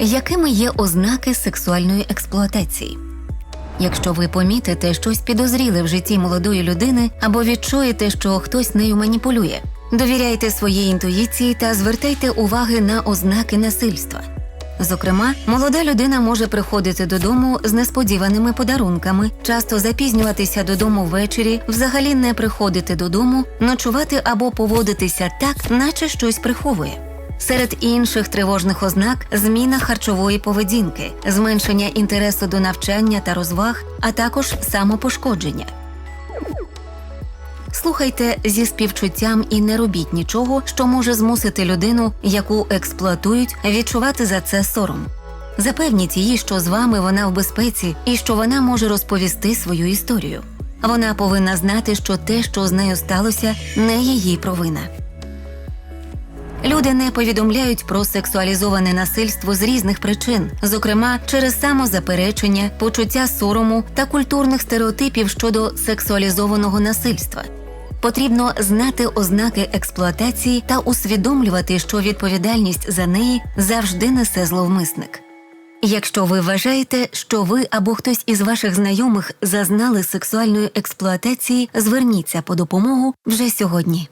Якими є ознаки сексуальної експлуатації? Якщо ви помітите щось підозріле в житті молодої людини або відчуєте, що хтось нею маніпулює, довіряйте своїй інтуїції та звертайте уваги на ознаки насильства. Зокрема, молода людина може приходити додому з несподіваними подарунками, часто запізнюватися додому ввечері, взагалі не приходити додому, ночувати або поводитися так, наче щось приховує. Серед інших тривожних ознак зміна харчової поведінки, зменшення інтересу до навчання та розваг, а також самопошкодження. Слухайте зі співчуттям і не робіть нічого, що може змусити людину, яку експлуатують, відчувати за це сором. Запевніть її, що з вами вона в безпеці і що вона може розповісти свою історію. Вона повинна знати, що те, що з нею сталося, не її провина. Люди не повідомляють про сексуалізоване насильство з різних причин, зокрема через самозаперечення, почуття сорому та культурних стереотипів щодо сексуалізованого насильства. Потрібно знати ознаки експлуатації та усвідомлювати, що відповідальність за неї завжди несе зловмисник. Якщо ви вважаєте, що ви або хтось із ваших знайомих зазнали сексуальної експлуатації, зверніться по допомогу вже сьогодні.